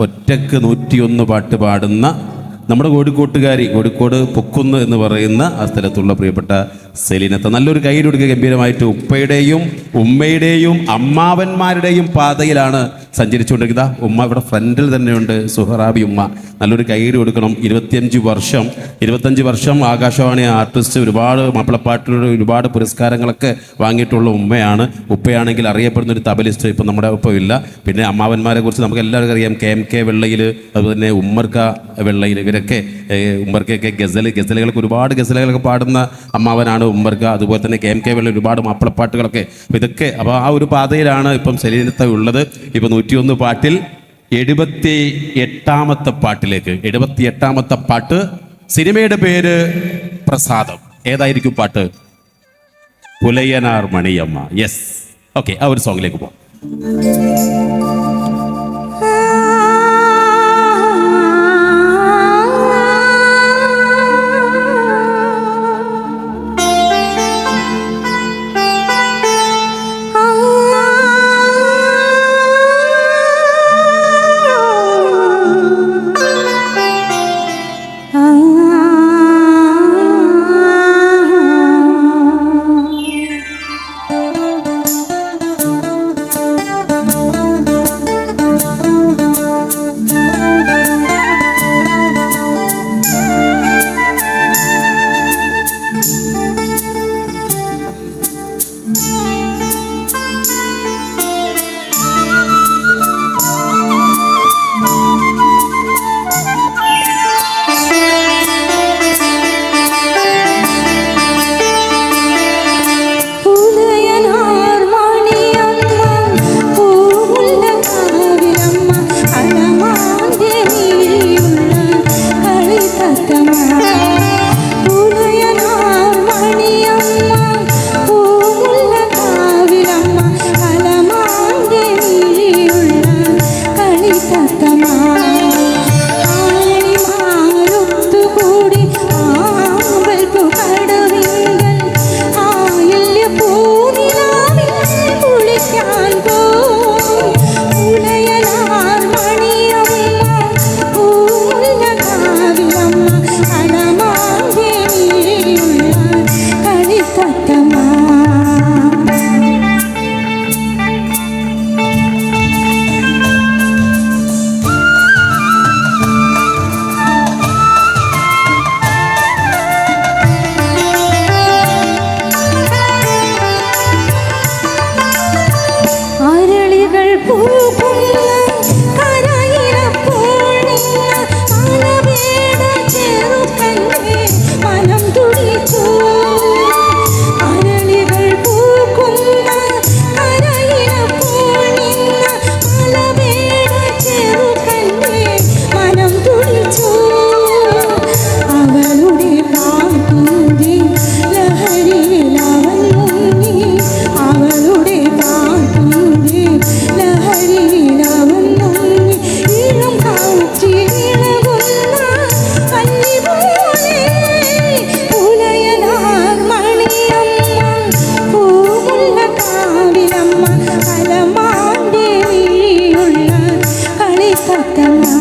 ഒറ്റയ്ക്ക് നൂറ്റിയൊന്ന് പാട്ട് പാടുന്ന നമ്മുടെ കോഴിക്കോട്ടുകാരി കോഴിക്കോട് പൊക്കുന്ന് എന്ന് പറയുന്ന ആ സ്ഥലത്തുള്ള പ്രിയപ്പെട്ട സെലിനത്തെ നല്ലൊരു കയ്യിലൊടുക്കുക ഗംഭീരമായിട്ട്. ഉപ്പയുടെയും ഉമ്മയുടെയും അമ്മാവന്മാരുടെയും പാതയിലാണ് സഞ്ചരിച്ചുകൊണ്ടിരിക്കുന്നത് ഉമ്മ ഇവിടെ ഫ്രണ്ടിൽ തന്നെയുണ്ട്. സുഹറാബി ഉമ്മ. നല്ലൊരു കൈയ്യടി കൊടുക്കണം. ഇരുപത്തിയഞ്ച് വർഷം ഇരുപത്തഞ്ച് വർഷം ആകാശവാണി ആർട്ടിസ്റ്റ് ഒരുപാട് മാപ്പിളപ്പാട്ടിലൂടെ ഒരുപാട് പുരസ്കാരങ്ങളൊക്കെ വാങ്ങിയിട്ടുള്ള ഉമ്മയാണ്. ഉപ്പയാണെങ്കിൽ അറിയപ്പെടുന്ന ഒരു തബലിസ്റ്റ് ഇപ്പം നമ്മുടെ ഒപ്പം ഇല്ല. പിന്നെ അമ്മാവന്മാരെ കുറിച്ച് നമുക്ക് എല്ലാവർക്കും അറിയാം. കെ എം കെ വെള്ളയിൽ അതുപോലെ തന്നെ ഉമ്മർക്ക വെള്ളയിൽ ഇവരൊക്കെ ഉമ്മർക്കൊക്കെ ഗസൽ ഗസലുകൾക്ക് ഒരുപാട് ഗസലുകളൊക്കെ പാടുന്ന അമ്മാവനാണ് ഉമ്മർക്ക. അതുപോലെ തന്നെ കെ എം കെ വെള്ള ഒരുപാട് മാപ്പിളപ്പാട്ടുകളൊക്കെ. ഇതൊക്കെ അപ്പോൾ ആ ഒരു പാതയിലാണ് ഇപ്പം ശരീരത്തെ ഉള്ളത്. ഇപ്പം നൂറ്റിയൊന്ന് പാട്ടിൽ എഴുപത്തി എട്ടാമത്തെ പാട്ടിലേക്ക് എഴുപത്തി എട്ടാമത്തെ പാട്ട്. സിനിമയുടെ പേര് പ്രസാദം. ഏതായിരിക്കും പാട്ട്? പുലയനാർ മണിയമ്മ. യെസ് ഓക്കെ ആ ഒരു സോങ്ങിലേക്ക് പോകാം களமாண்டேவி உள்ள களை தத்தனா